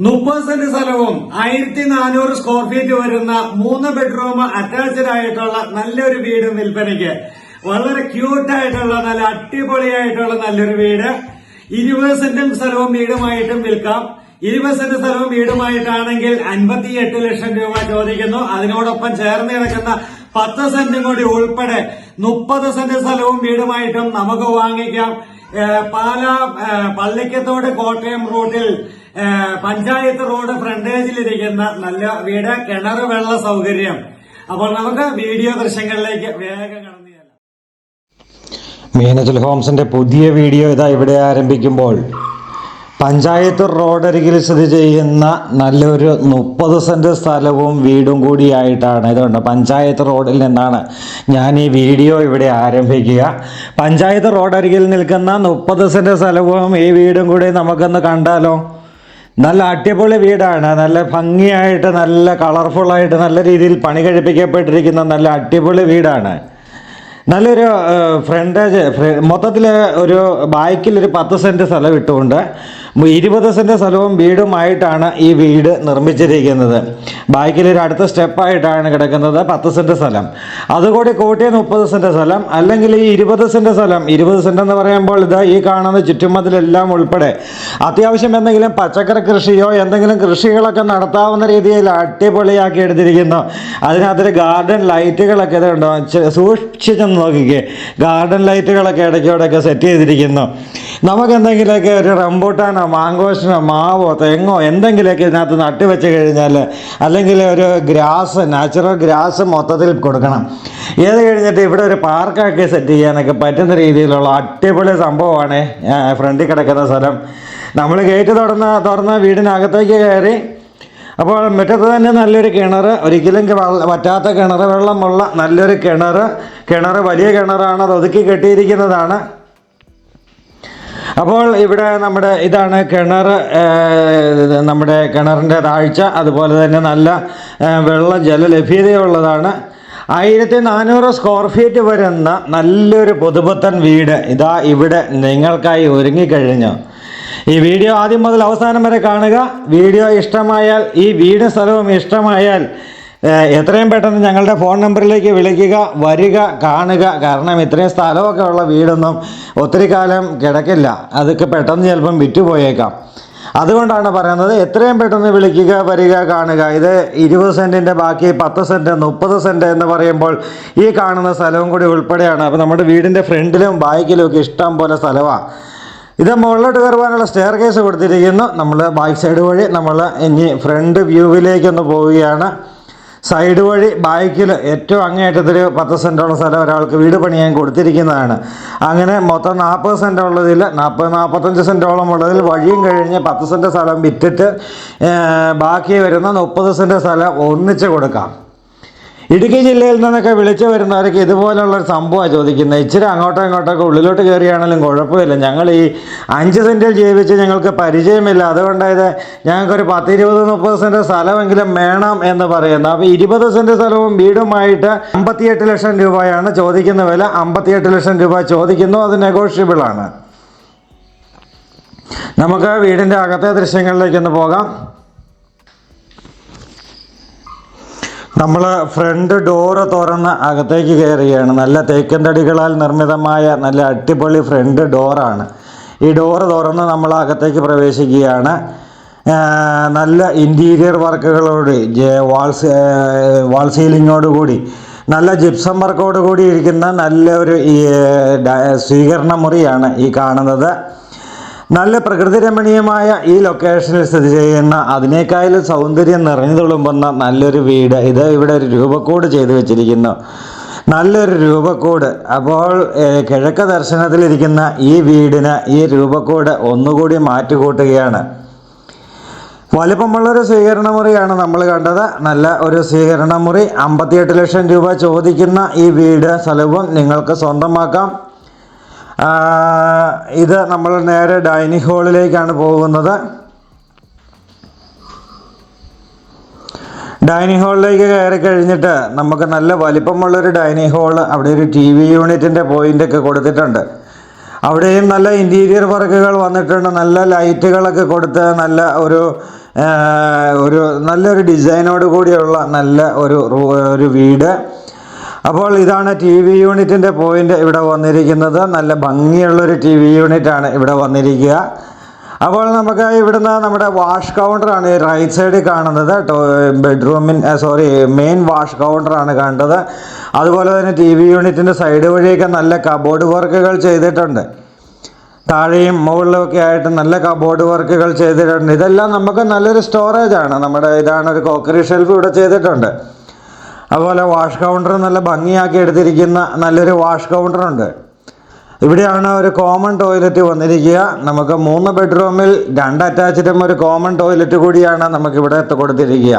മുപ്പത് സെന്റ് സ്ഥലവും ആയിരത്തി നാനൂറ് സ്ക്വയർ ഫീറ്റ് വരുന്ന മൂന്ന് ബെഡ്റൂം അറ്റാച്ച്ഡ് ആയിട്ടുള്ള നല്ലൊരു വീട് വിൽപ്പനയ്ക്ക്. വളരെ ക്യൂട്ട് ആയിട്ടുള്ള നല്ല അടിപൊളിയായിട്ടുള്ള നല്ലൊരു വീട്. ഇരുപത് സെന്റും സ്ഥലവും വീടുമായിട്ടും വിൽക്കാം. ഇരുപത് സെന്റ് സ്ഥലവും വീടുമായിട്ടാണെങ്കിൽ അൻപത്തി എട്ട് ലക്ഷം രൂപ ചോദിക്കുന്നു. അതിനോടൊപ്പം ചേർന്ന് കിടക്കുന്ന പത്ത് സെന്റും കൂടി ഉൾപ്പെടെ മുപ്പത് സെന്റ് സ്ഥലവും വീടുമായിട്ടും നമുക്ക് വാങ്ങിക്കാം. പാല പള്ളിക്കത്തോട് കോട്ടയം റൂട്ടിൽ പഞ്ചായത്ത് റോഡ് ഫ്രണ്ടേജിലിരിക്കുന്ന നല്ല വീട് കിണർ വെള്ള സൗകര്യം. അപ്പോൾ നമുക്ക് വീഡിയോ ദൃശ്യങ്ങളിലേക്ക് വേഗം മീനച്ചൽ ഹോംസിന്റെ പുതിയ വീഡിയോ ഇതാ ഇവിടെ ആരംഭിക്കുമ്പോൾ. പഞ്ചായത്ത് റോഡരികിൽ സ്ഥിതി ചെയ്യുന്ന നല്ലൊരു മുപ്പത് സെന്റ് സ്ഥലവും വീടും കൂടിയായിട്ടാണ്. ഇതുകൊണ്ട് പഞ്ചായത്ത് റോഡിൽ നിന്നാണ് ഞാൻ ഈ വീഡിയോ ഇവിടെ ആരംഭിക്കുക. പഞ്ചായത്ത് റോഡരികിൽ നിൽക്കുന്ന മുപ്പത് സെന്റ് സ്ഥലവും ഈ വീടും കൂടി നമുക്കൊന്ന് കണ്ടാലോ? നല്ല അടിപൊളി വീടാണ്. നല്ല ഭംഗിയായിട്ട് നല്ല കളർഫുള്ളായിട്ട് നല്ല രീതിയിൽ പണി കഴിപ്പിക്കപ്പെട്ടിരിക്കുന്ന നല്ല അടിപൊളി വീടാണ്. നല്ലൊരു ഫ്രണ്ടേജ് മൊത്തത്തിൽ ഒരു ബാക്കിൽ ഒരു പത്ത് സെന്റ് സ്ഥലം ഇട്ടുകൊണ്ട് ഇരുപത് സെന്റ് സ്ഥലവും വീടുമായിട്ടാണ് ഈ വീട് നിർമ്മിച്ചിരിക്കുന്നത്. ബാക്കിൽ ഒരു അടുത്ത സ്റ്റെപ്പായിട്ടാണ് കിടക്കുന്നത് പത്ത് സെന്റ് സ്ഥലം. അതുകൂടി കൂട്ടിയ മുപ്പത് സെന്റ് സ്ഥലം അല്ലെങ്കിൽ ഈ ഇരുപത് സെന്റ് സ്ഥലം ഇരുപത് സെന്റ് എന്ന് പറയുമ്പോൾ ഇത് ഈ കാണുന്ന ചുറ്റുമതിലെല്ലാം ഉൾപ്പെടെ അത്യാവശ്യം എന്തെങ്കിലും പച്ചക്കറി കൃഷിയോ എന്തെങ്കിലും കൃഷികളൊക്കെ നടത്താവുന്ന രീതിയിൽ അടിപൊളിയാക്കി എടുത്തിരിക്കുന്നു. അതിനകത്തൊരു ഗാർഡൻ ലൈറ്റുകളൊക്കെ ഇതുണ്ടോ? ചെ- സൂക്ഷിച്ചൊന്ന് നോക്കിക്കേ. ഗാർഡൻ ലൈറ്റുകളൊക്കെ ഇടയ്ക്കോടൊക്കെ സെറ്റ് ചെയ്തിരിക്കുന്നു. നമുക്ക് എന്തെങ്കിലുമൊക്കെ ഒരു റംബൂട്ടാനോ മാങ്കോഷനോ മാവോ തെങ്ങോ എന്തെങ്കിലുമൊക്കെ ഇതിനകത്ത് നട്ടു വെച്ച് കഴിഞ്ഞാൽ അല്ലെങ്കിൽ ഒരു ഗ്രാസ് നാച്ചുറൽ ഗ്രാസ് മൊത്തത്തിൽ കൊടുക്കണം. ഏത് കഴിഞ്ഞിട്ട് ഇവിടെ ഒരു പാർക്കൊക്കെ സെറ്റ് ചെയ്യാനൊക്കെ പറ്റുന്ന രീതിയിലുള്ള അടിപൊളി സംഭവമാണ് ഫ്രണ്ടിൽ കിടക്കുന്ന സ്ഥലം. നമ്മൾ ഗേറ്റ് തുറന്ന തുറന്ന വീടിനകത്തേക്ക് കയറി അപ്പോൾ മുറ്റത്ത് തന്നെ നല്ലൊരു കിണർ ഒരിക്കലും വറ്റാത്ത കിണർ വെള്ളമുള്ള നല്ലൊരു കിണർ കിണർ വലിയ കിണറാണ് അത് ഒതുക്കി കെട്ടിയിരിക്കുന്നതാണ്. അപ്പോൾ ഇവിടെ നമ്മുടെ ഇതാണ് കിണർ നമ്മുടെ കിണറിന്റെ താഴ്ച അതുപോലെ തന്നെ നല്ല വെള്ള ജല ലഭ്യതയുള്ളതാണ് ആയിരത്തി നാനൂറ് സ്ക്വയർ ഫീറ്റ് വരുന്ന നല്ലൊരു പുതുപുത്തൻ വീട് ഇതാ ഇവിടെ നിങ്ങൾക്കായി ഒരുങ്ങിക്കഴിഞ്ഞു. ഈ വീഡിയോ ആദ്യം മുതൽ അവസാനം വരെ കാണുക. വീഡിയോ ഇഷ്ടമായാൽ ഈ വീട് സ്ഥലവും ഇഷ്ടമായാൽ എത്രയും പെട്ടെന്ന് ഞങ്ങളുടെ ഫോൺ നമ്പറിലേക്ക് വിളിക്കുക വരിക കാണുക. കാരണം ഇത്രയും സ്ഥലമൊക്കെ ഉള്ള വീടൊന്നും ഒത്തിരി കാലം കിടക്കില്ല. അതൊക്കെ പെട്ടെന്ന് ചിലപ്പം വിറ്റുപോയേക്കാം. അതുകൊണ്ടാണ് പറയുന്നത് എത്രയും പെട്ടെന്ന് വിളിക്കുക വരിക കാണുക. ഇത് ഇരുപത് സെന്റിന്റെ ബാക്കി പത്ത് സെന്റ് മുപ്പത് സെന്റ് എന്ന് പറയുമ്പോൾ ഈ കാണുന്ന സ്ഥലവും കൂടി ഉൾപ്പെടെയാണ്. അപ്പോൾ നമ്മുടെ വീടിന്റെ ഫ്രണ്ടിലും ബാക്കിലും ഒക്കെ ഇഷ്ടം പോലെ സ്ഥലമാണ് ഇത് മുകളിലോട്ട് കയറുവാനുള്ള സ്റ്റെയർ കേസ് കൊടുത്തിരിക്കുന്നു. നമ്മൾ ബാക്ക് സൈഡ് വഴി നമ്മൾ ഇനി ഫ്രണ്ട് വ്യൂവിലേക്കൊന്ന് പോവുകയാണ്. സൈഡ് വഴി ബാക്കിൽ ഏറ്റവും അങ്ങേയറ്റത്തിൽ പത്ത് സെന്റോളം സ്ഥലം ഒരാൾക്ക് വീട് പണിയാൻ കൊടുത്തിരിക്കുന്നതാണ്. അങ്ങനെ മൊത്തം നാൽപ്പത് സെന്റ് ഉള്ളതിൽ നാൽപ്പത് നാൽപ്പത്തഞ്ച് സെന്റോളം ഉള്ളതിൽ വഴിയും കഴിഞ്ഞ് പത്ത് സെന്റ് സ്ഥലം വിറ്റിട്ട് ബാക്കി വരുന്ന മുപ്പത് സെന്റ് സ്ഥലം ഒന്നിച്ച് കൊടുക്കാം. ഇടുക്കി ജില്ലയിൽ നിന്നൊക്കെ വിളിച്ചു വരുന്നവരൊക്കെ ഇതുപോലുള്ള ഒരു സംഭവമാണ് ചോദിക്കുന്നത്. ഇച്ചിരി അങ്ങോട്ടോ ഇങ്ങോട്ടൊക്കെ ഉള്ളിലോട്ട് കയറിയാണെങ്കിലും കുഴപ്പമില്ല. ഞങ്ങൾ ഈ അഞ്ച് സെന്റിൽ ജീവിച്ച് ഞങ്ങൾക്ക് പരിചയമില്ല. അതുകൊണ്ടായത് ഞങ്ങൾക്കൊരു പത്ത് ഇരുപത് മുപ്പത് സെന്റ് സ്ഥലമെങ്കിലും വേണം എന്ന് പറയുന്നത് അപ്പോൾ ഇരുപത് സെന്റ് സ്ഥലവും വീടുമായിട്ട് അമ്പത്തിയെട്ട് ലക്ഷം രൂപയാണ് ചോദിക്കുന്ന വില. അമ്പത്തിയെട്ട് ലക്ഷം രൂപ ചോദിക്കുന്നു. അത് നെഗോഷ്യബിൾ ആണ്. നമുക്ക് വീടിന്റെ അകത്തെ ദൃശ്യങ്ങളിലേക്കൊന്ന് പോകാം. നമ്മൾ ഫ്രണ്ട് ഡോറ് തുറന്ന് അകത്തേക്ക് കയറുകയാണ്. നല്ല തേക്കൻ തടികളാൽ നിർമ്മിതമായ നല്ല അടിപൊളി ഫ്രണ്ട് ഡോറാണ് ഈ ഡോറ് തുറന്ന് നമ്മൾ അകത്തേക്ക് പ്രവേശിക്കുകയാണ്. നല്ല ഇന്റീരിയർ വർക്കുകളോട് വാൾസ് വാൾ സീലിങ്ങോടുകൂടി നല്ല ജിപ്സം വർക്കോട് കൂടി ഇരിക്കുന്ന നല്ലൊരു സ്വീകരണ മുറിയാണ് ഈ കാണുന്നത്. നല്ല പ്രകൃതി രമണീയമായ ഈ ലൊക്കേഷനിൽ സ്ഥിതി ചെയ്യുന്ന അതിനേക്കാളും സൗന്ദര്യം നിറഞ്ഞു തുളുമ്പുന്ന നല്ലൊരു വീട്. ഇത് ഇവിടെ ഒരു രൂപക്കോട് ചെയ്തു വെച്ചിരിക്കുന്നു. നല്ലൊരു രൂപക്കോട്. അപ്പോൾ കിഴക്ക ദർശനത്തിലിരിക്കുന്ന ഈ വീടിന് ഈ രൂപക്കോട് ഒന്നുകൂടി മാറ്റുകൂട്ടുകയാണ് വലിപ്പമുള്ളൊരു സ്വീകരണ മുറിയാണ് നമ്മൾ കണ്ടത്. നല്ല ഒരു സ്വീകരണ മുറി അമ്പത്തിയെട്ട് ലക്ഷം രൂപ ചോദിക്കുന്ന ഈ വീട് സ്ഥലവും നിങ്ങൾക്ക് സ്വന്തമാക്കാം. ഇത് നമ്മൾ നേരെ ഡൈനിങ് ഹാളിലേക്കാണ് പോകുന്നത്. ഡൈനിങ് ഹാളിലേക്ക് കയറി കഴിഞ്ഞിട്ട് നമുക്ക് നല്ല വലിപ്പമുള്ളൊരു ഡൈനിങ് ഹാൾ അവിടെ ഒരു ടി വി യൂണിറ്റിന്റെ പോയിന്റൊക്കെ കൊടുത്തിട്ടുണ്ട്. അവിടെയും നല്ല ഇന്റീരിയർ വർക്കുകൾ വന്നിട്ടുണ്ട് നല്ല ലൈറ്റുകളൊക്കെ കൊടുത്ത് നല്ല ഒരു ഒരു നല്ലൊരു ഡിസൈനോട് കൂടിയുള്ള നല്ല ഒരു ഒരു വീട്. അപ്പോൾ ഇതാണ് ടി വി യൂണിറ്റിന്റെ പോയിന്റ് ഇവിടെ വന്നിരിക്കുന്നത്. നല്ല ഭംഗിയുള്ളൊരു ടി വി യൂണിറ്റാണ് ഇവിടെ വന്നിരിക്കുക. അപ്പോൾ നമുക്ക് ഇവിടുന്ന് നമ്മുടെ വാഷ് കൗണ്ടറാണ് ഈ റൈറ്റ് സൈഡിൽ കാണുന്നത് ബെഡ്റൂമിൻ സോറി മെയിൻ വാഷ് കൗണ്ടറാണ് കണ്ടത്. അതുപോലെ തന്നെ ടി വി യൂണിറ്റിന്റെ സൈഡ് വഴിയൊക്കെ നല്ല കബോർഡ് വർക്കുകൾ ചെയ്തിട്ടുണ്ട്. താഴെയും മുകളിലൊക്കെ ആയിട്ട് നല്ല കബോർഡ് വർക്കുകൾ ചെയ്തിട്ടുണ്ട്. ഇതെല്ലാം നമുക്ക് നല്ലൊരു സ്റ്റോറേജാണ്. നമ്മുടെ ഇതാണ് ഒരു കോക്കറി ഷെൽഫ് ഇവിടെ ചെയ്തിട്ടുണ്ട്. അതുപോലെ വാഷ് കൗണ്ടർ നല്ല ഭംഗിയാക്കി എടുത്തിരിക്കുന്ന നല്ലൊരു വാഷ് കൗണ്ടറുണ്ട് ഇവിടെയാണ് ഒരു കോമൺ ടോയ്ലറ്റ് വന്നിരിക്കുക. നമുക്ക് മൂന്ന് ബെഡ്റൂമിൽ രണ്ട് അറ്റാച്ച്ഡും ഒരു കോമൺ ടോയ്ലറ്റ് കൂടിയാണ് നമുക്കിവിടെ കൊടുത്തിരിക്കുക.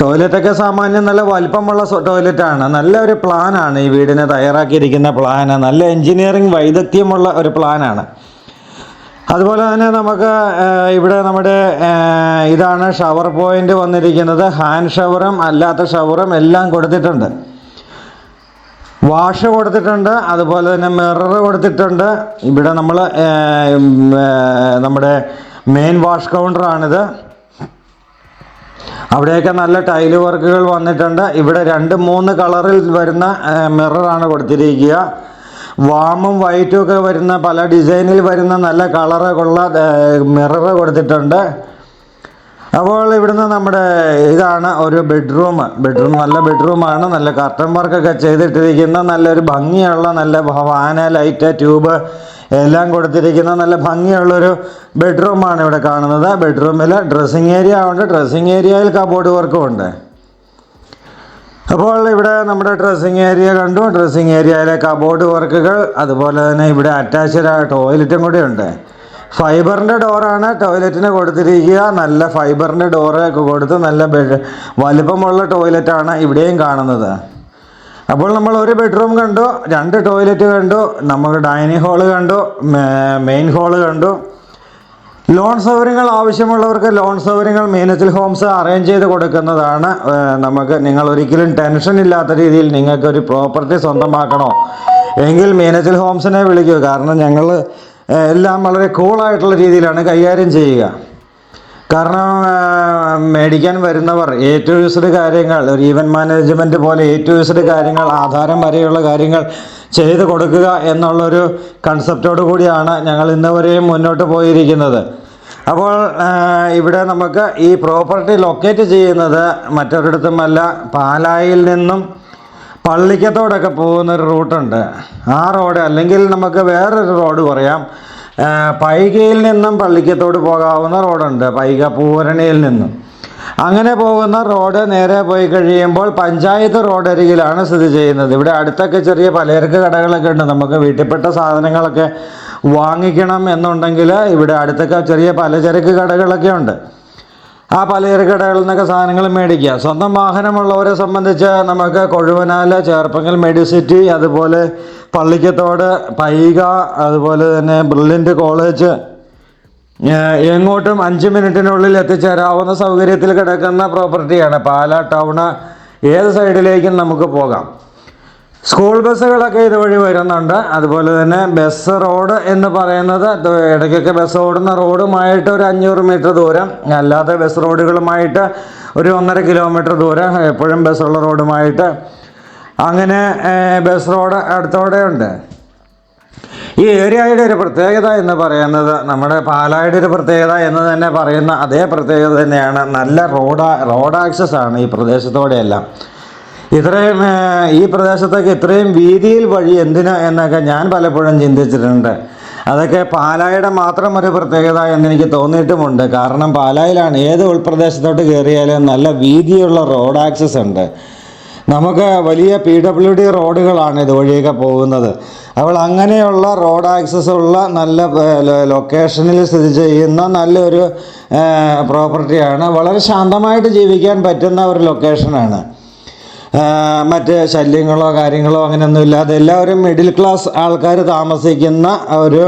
ടോയ്ലറ്റൊക്കെ സാമാന്യം നല്ല വലിപ്പമുള്ള ടോയ്ലറ്റാണ്. നല്ല ഒരു പ്ലാനാണ് ഈ വീടിനെ തയ്യാറാക്കിയിരിക്കുന്ന പ്ലാന്. നല്ല എൻജിനീയറിംഗ് വൈദഗ്ധ്യമുള്ള ഒരു പ്ലാനാണ്. അതുപോലെ തന്നെ നമുക്ക് ഇവിടെ നമ്മുടെ ഇതാണ് ഷവർ പോയിന്റ് വന്നിരിക്കുന്നത്. ഹാൻഡ് ഷവറും അല്ലാത്ത ഷവറും എല്ലാം കൊടുത്തിട്ടുണ്ട്. വാഷ് കൊടുത്തിട്ടുണ്ട്. അതുപോലെ തന്നെ മിറർ കൊടുത്തിട്ടുണ്ട്. ഇവിടെ നമ്മൾ നമ്മുടെ മെയിൻ വാഷ് കൗണ്ടറാണിത് അവിടെയൊക്കെ നല്ല ടൈൽ വർക്കുകൾ വന്നിട്ടുണ്ട്. ഇവിടെ രണ്ട് മൂന്ന് കളറിൽ വരുന്ന മിററാണ് കൊടുത്തിരിക്കുക. വാമും വൈറ്റും ഒക്കെ വരുന്ന പല ഡിസൈനിൽ വരുന്ന നല്ല കളറുള്ള മിറർ കൊടുത്തിട്ടുണ്ട്. അപ്പോൾ ഇവിടുന്ന് നമ്മുടെ ഇതാണ് ഒരു ബെഡ്റൂം. ബെഡ്റൂം നല്ല ബെഡ്റൂമാണ്. നല്ല കർട്ടൻ വർക്കൊക്കെ ചെയ്തിട്ടിരിക്കുന്ന നല്ലൊരു ഭംഗിയുള്ള നല്ല ഫാന ലൈറ്റ് ട്യൂബ് എല്ലാം കൊടുത്തിരിക്കുന്ന നല്ല ഭംഗിയുള്ളൊരു ബെഡ്റൂമാണ് ഇവിടെ കാണുന്നത്. ബെഡ്റൂമിൽ ഡ്രസ്സിങ് ഏരിയ ഉണ്ട്. ഡ്രസ്സിങ് ഏരിയയിൽ കബോർഡ് വർക്കും ഉണ്ട്. അപ്പോൾ ഇവിടെ നമ്മുടെ ഡ്രസ്സിങ് ഏരിയ കണ്ടു. ഡ്രസ്സിങ് ഏരിയയിലെ കബോർഡ് വർക്കുകൾ അതുപോലെ തന്നെ ഇവിടെ അറ്റാച്ച്ഡ് ടോയ്ലറ്റും കൂടി ഉണ്ട്. ഫൈബറിന്റെ ഡോറാണ് ടോയ്ലറ്റിന് കൊടുത്തിരിക്കുക. നല്ല ഫൈബറിന്റെ ഡോറ് ഒക്കെ കൊടുത്ത് നല്ല ബെഡ് വലിപ്പമുള്ള ടോയ്ലറ്റാണ് ഇവിടെയും കാണുന്നത്. അപ്പോൾ നമ്മൾ ഒരു ബെഡ്റൂം കണ്ടു രണ്ട് ടോയ്ലറ്റ് കണ്ടു നമുക്ക് ഡൈനിങ് ഹാൾ കണ്ടു മെയിൻ ഹാൾ കണ്ടു. ലോൺ സൗകര്യങ്ങൾ ആവശ്യമുള്ളവർക്ക് ലോൺ സൗകര്യങ്ങൾ മീനച്ചിൽ ഹോംസ് അറേഞ്ച് ചെയ്ത് കൊടുക്കുന്നതാണ്. നമുക്ക് നിങ്ങൾ ഒരിക്കലും ടെൻഷൻ ഇല്ലാത്ത രീതിയിൽ നിങ്ങൾക്ക് ഒരു പ്രോപ്പർട്ടി സ്വന്തമാക്കണോ? എങ്കിൽ മീനച്ചിൽ ഹോംസിനെ വിളിക്കൂ കാരണം ഞങ്ങൾ എല്ലാം വളരെ കൂളായിട്ടുള്ള രീതിയിലാണ് കൈകാര്യം ചെയ്യുക. കാരണം മേടിക്കാൻ വരുന്നവർ എ ടു യൂസ്ഡ് കാര്യങ്ങൾ ഒരു ഈവന്റ് മാനേജ്മെന്റ് പോലെ എ ടു യൂസ്ഡ് കാര്യങ്ങൾ ആധാരം വരെയുള്ള കാര്യങ്ങൾ ചെയ്ത് കൊടുക്കുക എന്നുള്ളൊരു കൺസെപ്റ്റോട് കൂടിയാണ് ഞങ്ങൾ ഇന്ന് വരെയും മുന്നോട്ട് പോയിരിക്കുന്നത്. അപ്പോൾ ഇവിടെ നമുക്ക് ഈ പ്രോപ്പർട്ടി ലൊക്കേറ്റ് ചെയ്യുന്നത് മറ്റൊരിടത്തുമല്ല പാലായിൽ നിന്നും പള്ളിക്കത്തോടൊക്കെ പോകുന്നൊരു റൂട്ടുണ്ട് ആ റോഡ് അല്ലെങ്കിൽ നമുക്ക് വേറൊരു റോഡ് പറയാം. പൈകയിൽ നിന്നും പള്ളിക്കത്തോട് പോകാവുന്ന റോഡുണ്ട്. പൈക പൂവരണിയിൽ നിന്നും. അങ്ങനെ പോകുന്ന റോഡ് നേരെ പോയി കഴിയുമ്പോൾ പഞ്ചായത്ത് റോഡ് അരികിലാണ് സ്ഥിതി ചെയ്യുന്നത്. ഇവിടെ അടുത്തൊക്കെ ചെറിയ പലചരക്ക് കടകളൊക്കെ ഉണ്ട്. നമുക്ക് വീട്ടിൽപ്പെട്ട സാധനങ്ങളൊക്കെ വാങ്ങിക്കണം എന്നുണ്ടെങ്കിൽ ഇവിടെ അടുത്തൊക്കെ ചെറിയ പലചരക്ക് കടകളൊക്കെ ഉണ്ട്. ആ പലചരക്ക് കടകളിൽ നിന്നൊക്കെ സാധനങ്ങൾ മേടിക്കുക. സ്വന്തം വാഹനമുള്ളവരെ സംബന്ധിച്ച് നമുക്ക് കൊഴുവനാൽ ചേർപ്പങ്കൽ മെഡിസിറ്റി അതുപോലെ പള്ളിക്കത്തോട് പൈക അതുപോലെ തന്നെ ബ്രില്യന്റ് കോളേജ് എങ്ങോട്ടും അഞ്ച് മിനിറ്റിനുള്ളിൽ എത്തിച്ചേരാവുന്ന സൗകര്യത്തിൽ കിടക്കുന്ന പ്രോപ്പർട്ടിയാണ്. പാലാ ടൗണ് ഏത് സൈഡിലേക്കും നമുക്ക് പോകാം. സ്കൂൾ ബസ്സുകളൊക്കെ ഇതുവഴി വരുന്നുണ്ട്. അതുപോലെ തന്നെ ബസ് റോഡ് എന്ന് പറയുന്നത് ഇടയ്ക്കൊക്കെ ബസ് ഓടുന്ന റോഡുമായിട്ട് ഒരു അഞ്ഞൂറ് മീറ്റർ ദൂരം. അല്ലാതെ ബസ് റോഡുകളുമായിട്ട് ഒരു ഒന്നര കിലോമീറ്റർ ദൂരം എപ്പോഴും ബസ്സുള്ള റോഡുമായിട്ട്. അങ്ങനെ ബസ് റോഡ് അടുത്തോടെ ഉണ്ട് ഈ ഏരിയയുടെ ഒരു പ്രത്യേകത എന്ന് പറയുന്നത് നമ്മുടെ പാലായുടെ ഒരു പ്രത്യേകത എന്ന് തന്നെ പറയുന്ന അതേ പ്രത്യേകത തന്നെയാണ്. നല്ല റോഡ് റോഡ് ആക്സസ് ആണ് ഈ പ്രദേശത്തോടെയെല്ലാം. ഇത്രയും ഈ പ്രദേശത്തൊക്കെ ഇത്രയും വീതിയിൽ വഴി എന്തിനാ എന്നൊക്കെ ഞാൻ പലപ്പോഴും ചിന്തിച്ചിട്ടുണ്ട്. അതൊക്കെ പാലായുടെ മാത്രം ഒരു പ്രത്യേകത എന്നെനിക്ക് തോന്നിയിട്ടുമുണ്ട്. കാരണം പാലായിലാണ് ഏത് ഉൾപ്രദേശത്തോട്ട് കയറിയാലും നല്ല വീതിയുള്ള റോഡ് ആക്സസ് ഉണ്ട്. നമുക്ക് വലിയ പി ഡബ്ല്യു ഡി റോഡുകളാണ് ഇതുവഴിയൊക്കെ പോകുന്നത്. അപ്പോൾ അങ്ങനെയുള്ള റോഡ് ആക്സസ് ഉള്ള നല്ല ലൊക്കേഷനിൽ സ്ഥിതി ചെയ്യുന്ന നല്ലൊരു പ്രോപ്പർട്ടിയാണ്. വളരെ ശാന്തമായിട്ട് ജീവിക്കാൻ പറ്റുന്ന ഒരു ലൊക്കേഷനാണ്. മറ്റ് ശല്യങ്ങളോ കാര്യങ്ങളോ അങ്ങനെയൊന്നും ഇല്ലാതെ എല്ലാവരും മിഡിൽ ക്ലാസ് ആൾക്കാർ താമസിക്കുന്ന ഒരു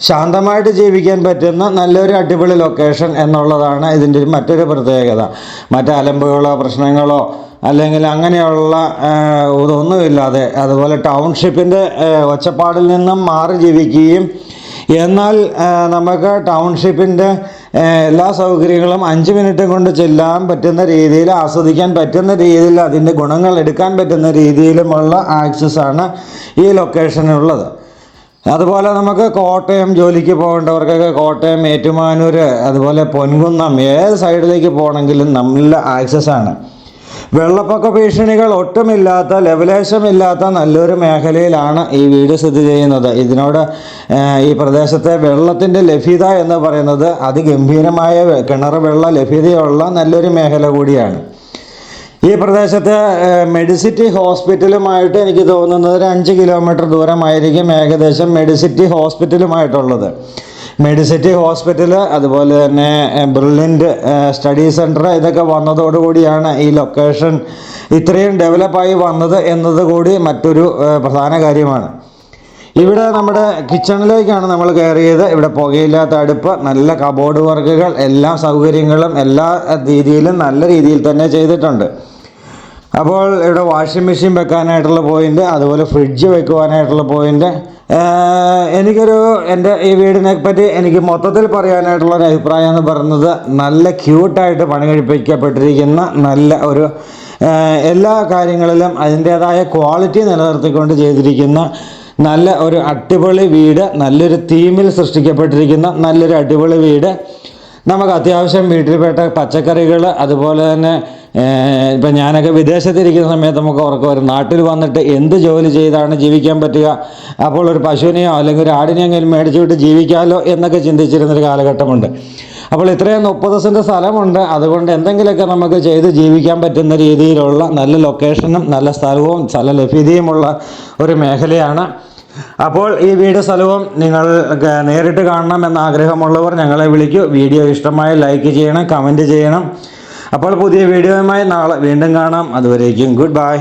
ശാന്തമായിട്ട് ജീവിക്കാൻ പറ്റുന്ന നല്ലൊരു അടിപൊളി ലൊക്കേഷൻ എന്നുള്ളതാണ് ഇതിന്റെ മറ്റൊരു പ്രത്യേകത. മറ്റ് അലമ്പുകളോ പ്രശ്നങ്ങളോ അല്ലെങ്കിൽ അങ്ങനെയുള്ള ഇതൊന്നുമില്ലാതെ അതുപോലെ ടൗൺഷിപ്പിന്റെ ഒച്ചപ്പാടിൽ നിന്നും മാറി ജീവിക്കുകയും എന്നാൽ നമുക്ക് ടൗൺഷിപ്പിന്റെ എല്ലാ സൗകര്യങ്ങളും അഞ്ച് മിനിറ്റ് കൊണ്ട് ചെല്ലാൻ പറ്റുന്ന രീതിയിൽ ആസ്വദിക്കാൻ പറ്റുന്ന രീതിയിൽ അതിന്റെ ഗുണങ്ങൾ എടുക്കാൻ പറ്റുന്ന രീതിയിലുമുള്ള ആക്സസ്സാണ് ഈ ലൊക്കേഷനുള്ളത് അതുപോലെ നമുക്ക് കോട്ടയം ജോലിക്ക് പോകേണ്ടവർക്കൊക്കെ കോട്ടയം ഏറ്റുമാനൂർ അതുപോലെ പൊൻകുന്നം ഏത് സൈഡിലേക്ക് പോകണമെങ്കിലും നല്ല ആക്സസ്സാണ് വെള്ളപ്പൊക്ക ഭീഷണികൾ ഒട്ടുമില്ലാത്ത ലെവലേശമില്ലാത്ത നല്ലൊരു മേഖലയിലാണ് ഈ വീട് സ്ഥിതി ചെയ്യുന്നത്. ഇതിനോട് ഈ പ്രദേശത്തെ വെള്ളത്തിന്റെ ലഭ്യത എന്ന് പറയുന്നത് അതിഗംഭീരമായ കിണർ വെള്ള ലഭ്യതയുള്ള നല്ലൊരു മേഖല കൂടിയാണ്. ഈ പ്രദേശത്തെ മെഡിസിറ്റി ഹോസ്പിറ്റലുമായിട്ട് എനിക്ക് തോന്നുന്നത് ഒരു അഞ്ച് കിലോമീറ്റർ ദൂരമായിരിക്കും ഏകദേശം മെഡിസിറ്റി ഹോസ്പിറ്റലുമായിട്ടുള്ളത്. മെഡിസിറ്റി ഹോസ്പിറ്റൽ അതുപോലെ തന്നെ ബ്രില്യന്റ് സ്റ്റഡി സെന്റർ ഇതൊക്കെ വന്നതോടുകൂടിയാണ് ഈ ലൊക്കേഷൻ ഇത്രയും ഡെവലപ്പായി വന്നത് എന്നതുകൂടി മറ്റൊരു പ്രധാന കാര്യമാണ്. ഇവിടെ നമ്മുടെ കിച്ചണിലേക്കാണ് നമ്മൾ കയറിയത്. ഇവിടെ പുകയില്ലാത്ത അടുപ്പ് നല്ല കബോർഡ് വർക്കുകൾ എല്ലാ സൗകര്യങ്ങളും എല്ലാ രീതിയിലും നല്ല രീതിയിൽ തന്നെ ചെയ്തിട്ടുണ്ട്. അപ്പോൾ ഇവിടെ വാഷിംഗ് മെഷീൻ വെക്കാനായിട്ടുള്ള പോയിന്റ് അതുപോലെ ഫ്രിഡ്ജ് വെക്കുവാനായിട്ടുള്ള പോയിന്റ് എനിക്കൊരു എന്റെ ഈ വീടിനെ പറ്റി എനിക്ക് മൊത്തത്തിൽ പറയാനായിട്ടുള്ള ഒരു അഭിപ്രായം എന്ന് പറയുന്നത് നല്ല ക്യൂട്ടായിട്ട് പണി കഴിപ്പിക്കപ്പെട്ടിരിക്കുന്ന നല്ല ഒരു എല്ലാ കാര്യങ്ങളിലും അതിന്റേതായ ക്വാളിറ്റി നിലനിർത്തിക്കൊണ്ട് ചെയ്തിരിക്കുന്ന നല്ല ഒരു അടിപൊളി വീട് നല്ലൊരു തീമിൽ സൃഷ്ടിക്കപ്പെട്ടിരിക്കുന്ന നല്ലൊരു അടിപൊളി വീട്. നമുക്ക് അത്യാവശ്യം വീട്ടിൽപ്പെട്ട പച്ചക്കറികൾ അതുപോലെ തന്നെ ഇപ്പം ഞാനൊക്കെ വിദേശത്തിരിക്കുന്ന സമയത്ത് നമുക്ക് ഉറക്കം വരും. നാട്ടിൽ വന്നിട്ട് എന്ത് ജോലി ചെയ്താണ് ജീവിക്കാൻ പറ്റുക? അപ്പോൾ ഒരു പശുവിനെയോ അല്ലെങ്കിൽ ഒരു ആടിനെയെങ്കിലും മേടിച്ചു വിട്ട് ജീവിക്കാമല്ലോ എന്നൊക്കെ ചിന്തിച്ചിരുന്നൊരു കാലഘട്ടമുണ്ട്. അപ്പോൾ ഇത്രയും മുപ്പത് സെന്റ് സ്ഥലമുണ്ട്. അതുകൊണ്ട് എന്തെങ്കിലുമൊക്കെ നമുക്ക് ചെയ്ത് ജീവിക്കാൻ പറ്റുന്ന രീതിയിലുള്ള നല്ല ലൊക്കേഷനും നല്ല സ്ഥലവും സ്ഥല ലഭ്യതയുമുള്ള ഒരു മേഖലയാണ്. അപ്പോൾ ഈ വീട് സ്ഥലവും നിങ്ങൾ നേരിട്ട് കാണണം എന്ന ആഗ്രഹമുള്ളവർ ഞങ്ങളെ വിളിക്കൂ. വീഡിയോ ഇഷ്ടമായി ലൈക്ക് ചെയ്യണം കമന്റ് ചെയ്യണം. അപ്പോൾ പുതിയ വീഡിയോയുമായി നാളെ വീണ്ടും കാണാം. അതുവരേക്കും ഗുഡ് ബൈ.